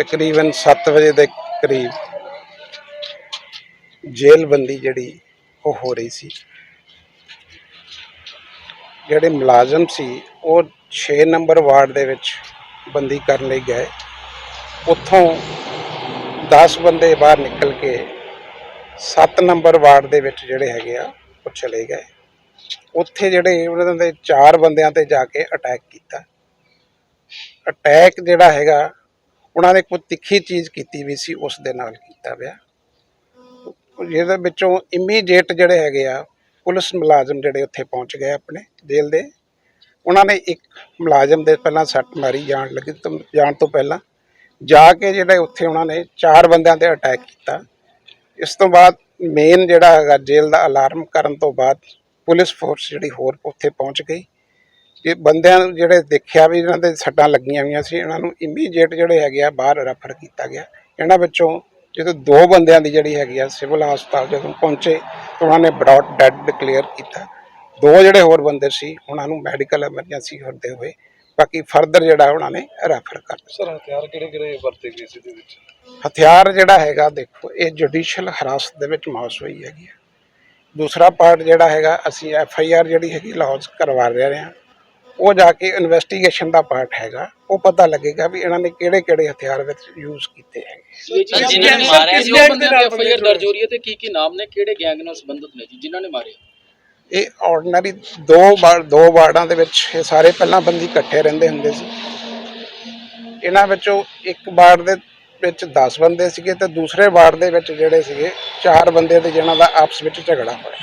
ਤਕਰੀਬਨ 7 ਵਜੇ ਦੇ ਕਰੀਬ ਜੇਲ੍ਹ ਬੰਦੀ ਜਿਹੜੀ ਉਹ ਹੋ ਰਹੀ ਸੀ। ਜਿਹੜੇ ਮੁਲਾਜ਼ਮ ਸੀ, ਉਹ 6 ਨੰਬਰ ਵਾਰਡ ਦੇ ਵਿੱਚ ਬੰਦੀ ਕਰਨ ਲਈ ਗਏ। ਉੱਥੋਂ 10 ਬੰਦੇ ਬਾਹਰ ਨਿਕਲ ਕੇ 7 ਨੰਬਰ ਵਾਰਡ ਦੇ ਵਿੱਚ ਜਿਹੜੇ ਹੈਗੇ ਆ, ਉਹ ਚਲੇ ਗਏ। ਉੱਥੇ ਜਿਹੜੇ ਉਹਨਾਂ ਦੇ ਚਾਰ ਬੰਦਿਆਂ ਤੇ ਜਾ ਕੇ ਅਟੈਕ ਕੀਤਾ। ਅਟੈਕ ਜਿਹੜਾ ਹੈਗਾ ਉਹਨਾਂ ਨੇ ਕੋਈ ਤਿੱਖੀ ਚੀਜ਼ ਕੀਤੀ ਵੀ ਸੀ, ਉਸ ਦੇ ਨਾਲ ਕੀਤਾ ਗਿਆ ਜਿਹਦੇ ਵਿੱਚੋਂ ਇਮੀਡੀਏਟ ਜਿਹੜੇ ਹੈਗੇ ਆ, ਪੁਲਿਸ ਮੁਲਾਜ਼ਮ ਜਿਹੜੇ ਉੱਥੇ ਪਹੁੰਚ ਗਏ ਆਪਣੇ ਜੇਲ੍ਹ ਦੇ। ਉਹਨਾਂ ਨੇ ਇੱਕ ਮੁਲਾਜ਼ਮ ਦੇ ਪਹਿਲਾਂ ਸੱਟ ਮਾਰੀ, ਜਾਣ ਲੱਗੀ ਤੋਂ, ਜਾਣ ਤੋਂ ਪਹਿਲਾਂ। ਜਾ ਕੇ ਜਿਹੜੇ ਉੱਥੇ ਉਹਨਾਂ ਨੇ ਚਾਰ ਬੰਦਿਆਂ ਤੇ ਅਟੈਕ ਕੀਤਾ। ਇਸ ਤੋਂ ਬਾਅਦ ਮੇਨ ਜਿਹੜਾ ਹੈਗਾ ਜੇਲ੍ਹ ਦਾ ਅਲਾਰਮ ਕਰਨ ਤੋਂ ਬਾਅਦ ਪੁਲਿਸ ਫੋਰਸ ਜਿਹੜੀ ਹੋਰ ਉੱਥੇ ਪਹੁੰਚ ਗਈ। ਇਹ ਬੰਦਿਆਂ ਨੂੰ ਜਿਹੜੇ ਦੇਖਿਆ ਵੀ ਇਹਨਾਂ ਦੇ ਸੱਟਾਂ ਲੱਗੀਆਂ ਹੋਈਆਂ ਸੀ ਇਹਨਾਂ ਨੂੰ ਇਮੀਡੀਏਟ ਜਿਹੜੇ ਹੈਗੇ ਆ ਬਾਹਰ ਰੈਫਰ ਕੀਤਾ ਗਿਆ। ਇਹਨਾਂ ਵਿੱਚੋਂ ਜਦੋਂ ਦੋ ਬੰਦਿਆਂ ਦੀ ਜਿਹੜੀ ਹੈਗੀ ਆ ਸਿਵਲ ਹਸਪਤਾਲ ਜਦੋਂ ਪਹੁੰਚੇ ਤਾਂ ਉਹਨਾਂ ਨੇ ਬ੍ਰੌਡ ਡੈਡ ਡਿਕਲੇਅਰ ਕੀਤਾ। ਦੋ ਜਿਹੜੇ ਹੋਰ ਬੰਦੇ ਸੀ ਉਹਨਾਂ ਨੂੰ ਮੈਡੀਕਲ ਐਮਰਜੈਂਸੀ ਕਰਦੇ ਹੋਏ ਬਾਕੀ ਫਰਦਰ ਜਿਹੜਾ ਉਹਨਾਂ ਨੇ ਰੈਫਰ ਕਰ ਦਿੱਤਾ। ਸਰ ਹਥਿਆਰ ਕਿਹੜੇ ਕਿਹੜੇ ਵਰਤੇ ਗਏ ਸੀ ਇਹਦੇ ਵਿੱਚ? ਹਥਿਆਰ ਜਿਹੜਾ ਹੈਗਾ ਦੇਖੋ ਇਹ ਜੁਡੀਸ਼ੀਅਲ ਹਰਾਸਤ ਦੇ ਵਿੱਚ ਮੌਸ ਹੋਈ ਹੈਗੀ ਆ। ਦੂਸਰਾ ਪਾਰਟ ਜਿਹੜਾ ਹੈਗਾ ਅਸੀਂ ਐਫ ਆਈ ਆਰ ਜਿਹੜੀ ਹੈਗੀ ਲੌਂਚ ਕਰਵਾ ਰਹੇ ਹਾਂ। ਉਹ ਜਾ ਕੇ ਇਨਵੈਸਟੀਗੇਸ਼ਨ ਦਾ ਪਾਰਟ ਹੈਗਾ। ਉਹ ਪਤਾ ਲੱਗੇਗਾ ਵੀ ਇਹਨਾਂ ਨੇ ਕਿਹੜੇ ਕਿਹੜੇ ਹਥਿਆਰ ਵਿੱਚ ਯੂਜ਼ ਕੀਤੇ ਹੈਗੇ। ਸਰ ਜਿਨ੍ਹਾਂ ਨੇ ਮਾਰਿਆ ਜੀ ਉਹ ਬੰਦਿਆਂ ਦੀ ਐਫ ਆਈ ਆਰ ਦਰਜ ਹੋ ਰਹੀ ਹੈ ਤੇ ਕੀ ਕੀ ਨਾਮ ਨੇ ਕਿਹੜੇ ਗੈਂਗ ਨਾਲ ਸੰਬੰਧਿਤ ਨੇ ਜੀ ਜਿਨ੍ਹਾਂ ਨੇ ਮਾਰੇ? ਇਹ ਆਰਡੀਨਰੀ ਦੋ ਵਾਰ ਦੋ ਵਾਰਡਾਂ ਦੇ ਵਿੱਚ ਇਹ ਸਾਰੇ ਪਹਿਲਾਂ ਬੰਦੀ ਇਕੱਠੇ ਰਹਿੰਦੇ ਹੁੰਦੇ ਸੀ। ਇਹਨਾਂ ਵਿੱਚੋਂ ਇੱਕ ਵਾਰਡ ਦੇ ਵਿੱਚ 10 ਬੰਦੇ ਸੀਗੇ ਤੇ ਦੂਸਰੇ ਵਾਰਡ ਦੇ ਵਿੱਚ ਜਿਹੜੇ ਸੀਗੇ ਚਾਰ ਬੰਦੇ ਤੇ ਜਿਹਨਾਂ ਦਾ ਆਪਸ ਵਿੱਚ ਝਗੜਾ ਹੋਇਆ।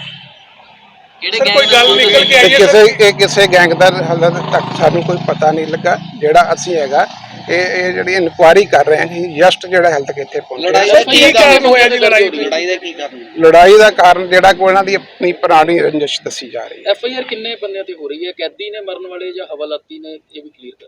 ਕਿਹੜੇ ਸਰ, ਕੋਈ ਗੱਲ ਨਿਕਲ ਕੇ ਆਈ ਇਹ ਹੈ ਕਿਸੇ ਇਹ ਕਿਸੇ ਗੈਂਗ ਦਾ ਹਾਲੇ ਤੱਕ ਸਾਨੂੰ ਕੋਈ ਪਤਾ ਨਹੀਂ ਲੱਗਾ। ਜਿਹੜਾ ਅਸੀਂ ਹੈਗਾ ਇਹ ਇਹ ਜਿਹੜੀ ਇਨਕੁਆਇਰੀ ਕਰ ਰਹੇ ਹਾਂ ਕਿ ਜਸਟ ਜਿਹੜਾ ਹੈਲਥ ਕਿੱਥੇ ਪਹੁੰਚਿਆ। ਸਰ ਕੀ ਕਾਰਨ ਹੋਇਆ ਜੀ ਲੜਾਈ ਦੀ ਲੜਾਈ ਦਾ ਕੀ ਕਾਰਨ ਲੜਾਈ ਦਾ ਕਾਰਨ ਜਿਹੜਾ ਕੋਈ ਇਹਨਾਂ ਦੀ ਆਪਣੀ ਪੁਰਾਣੀ ਰੰਜਿਸ਼ ਦੱਸੀ ਜਾ ਰਹੀ ਹੈ। ਐਫ ਆਈ ਆਰ ਕਿੰਨੇ ਬੰਦਿਆਂ ਤੇ ਹੋ ਰਹੀ ਹੈ? ਕੈਦੀ ਨੇ ਮਰਨ ਵਾਲੇ ਜਾਂ ਹਵਾਲਾਤੀ ਨੇ? ਇਹ ਵੀ ਕਲੀਅਰ ਕਰ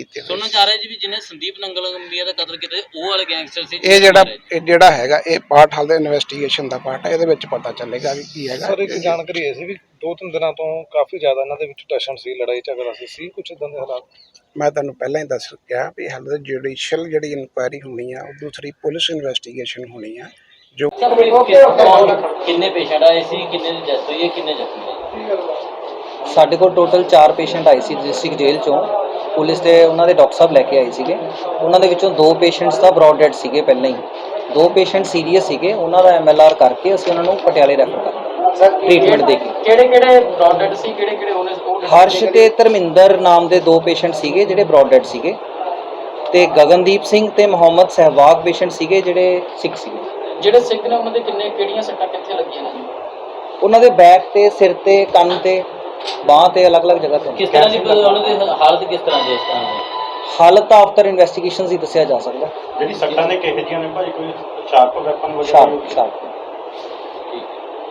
ਕੀਤੇ ਹੋਏ ਸੁਣਨਾ ਚਾਹ ਰਿਹਾ ਜੀ ਵੀ ਜਿਹਨੇ ਸੰਦੀਪ ਨੰਗਲ ਗੰਬੀਆ ਦਾ ਕਤਲ ਕੀਤਾ ਸੀ, ਉਹ ਵਾਲੇ ਗੈਂਗਸਟਰ ਸੀ ਇਹ ਜਿਹੜਾ ਇਹ ਜਿਹੜਾ ਹੈਗਾ ਇਹ ਪਾਰਟ ਹਾਲੇ ਇਨਵੈਸਟੀਗੇਸ਼ਨ ਦਾ ਪਾਰਟ ਹੈ ਇਹਦੇ ਵਿੱਚ ਪਤਾ ਚੱਲੇਗਾ ਵੀ ਕੀ ਹੈਗਾ। ਸਰ ਇੱਕ ਜਾਣਕਾਰੀ ਇਹ ਸੀ ਵੀ ਦੋ ਤਿੰਨ ਦਿਨਾਂ ਤੋਂ ਕਾਫੀ ਜ਼ਿਆਦਾ ਇਹਨਾਂ ਦੇ ਵਿੱਚ ਟੈਸ਼ਨ ਸੀ ਲੜਾਈ ਝਗੜਾ ਸੀ ਸੀ ਕੁਝ ਇਦਾਂ ਦੇ ਹਾਲਾਤ? ਮੈਂ ਤੁਹਾਨੂੰ ਪਹਿਲਾਂ ਹੀ ਦੱਸ ਚੁੱਕਿਆ ਵੀ ਹਾਲੇ ਜੁਡੀਸ਼ੀਅਲ ਜਿਹੜੀ ਇਨਕੁਆਇਰੀ ਹੋਣੀ ਆ ਉਹ ਦੂਸਰੀ ਪੁਲਿਸ ਇਨਵੈਸਟੀਗੇਸ਼ਨ ਹੋਣੀ ਆ ਜੋ ਸਰ ਕਿੰਨੇ ਪੇਸ਼ੈਂਟ ਆਏ ਸੀ ਕਿੰਨੇ ਦੀ ਡੈਥ ਹੋਈ ਹੈ ਕਿੰਨੇ ਜ਼ਖਮੀ ਹੋਏ ਸਾਡੇ ਕੋਲ ਟੋਟਲ 4 ਪੇਸ਼ੈਂਟ ਆਏ ਸੀ ਡਿਸਟ੍ਰਿਕਟ ਜੇਲ੍ਹ ਚੋਂ। ਪੁਲਿਸ ਦੇ ਉਹਨਾਂ ਦੇ ਡਾਕਟਰ ਸਾਹਿਬ ਲੈ ਕੇ ਆਏ ਸੀਗੇ। ਉਹਨਾਂ ਦੇ ਵਿੱਚੋਂ ਦੋ ਪੇਸ਼ੈਂਟਸ ਤਾਂ ਬ੍ਰੌਡ ਡੈਡ ਸੀਗੇ ਪਹਿਲਾਂ ਹੀ। ਦੋ ਪੇਸ਼ੈਂਟ ਸੀਰੀਅਸ ਸੀਗੇ ਉਹਨਾਂ ਦਾ ਐਮਐਲਆਰ ਕਰਕੇ ਅਸੀਂ ਉਹਨਾਂ ਨੂੰ ਪਟਿਆਲੇ ਰੈਫਰ ਕਰਤਾ ਟ੍ਰੀਟਮੈਂਟ ਦੇ ਕੇ ਕਿਹੜੇ ਕਿਹੜੇ ਬ੍ਰੌਡਡ ਸੀ? ਕਿਹੜੇ ਕਿਹੜੇ ਉਹਨੇ ਉਹ ਹਰਸ਼ ਤੇ ਧਰਮਿੰਦਰ ਨਾਮ ਦੇ ਦੋ ਪੇਸ਼ੈਂਟ ਸੀਗੇ ਜਿਹੜੇ ਬ੍ਰੌਡ ਡੈਡ ਸੀਗੇ। ਤੇ ਗਗਨਦੀਪ ਸਿੰਘ ਤੇ ਮੁਹੰਮਦ ਸਹਿਵਾਗ ਪੇਸ਼ੈਂਟ ਸੀਗੇ ਜਿਹੜੇ ਸਿੱਖ ਸੀਗੇ। ਜਿਹੜੇ ਸਿੱਖ ਨੇ ਉਹਨਾਂ ਦੇ ਕਿੰਨੇ ਕਿਹੜੀਆਂ ਸੱਟਾਂ ਕਿੱਥੇ ਲੱਗੀਆਂ ਨੇ? ਉਹਨਾਂ ਦੇ ਬੈਕ ਤੇ ਸਿਰ ਤੇ ਕੰਨ ਤੇ ਬਾਹ ਤੇ ਅਲੱਗ-ਅਲੱਗ ਜਗ੍ਹਾ ਤੇ ਕਿਸ ਤਰ੍ਹਾਂ ਦੀ ਉਹਨਾਂ ਦੀ ਹਾਲਤ ਕਿਸ ਤਰ੍ਹਾਂ ਦੀ ਇਸ ਤਰ੍ਹਾਂ ਦੀ? ਹਾਲਤ ਆਫਟਰ ਇਨਵੈਸਟੀਗੇਸ਼ਨਸ ਹੀ ਦੱਸਿਆ ਜਾ ਸਕਦਾ। ਜਿਹੜੀ ਸੱਟਾਂ ਨੇ ਕਿਹੋ ਜਿਹੀਆਂ ਨੇ ਭਾਈ ਕੋਈ ਸ਼ਾਰਪ ਵੈਪਨ ਵਗੈਰਾ ਸ਼ਾਰਪ ਸ਼ਾਰਪ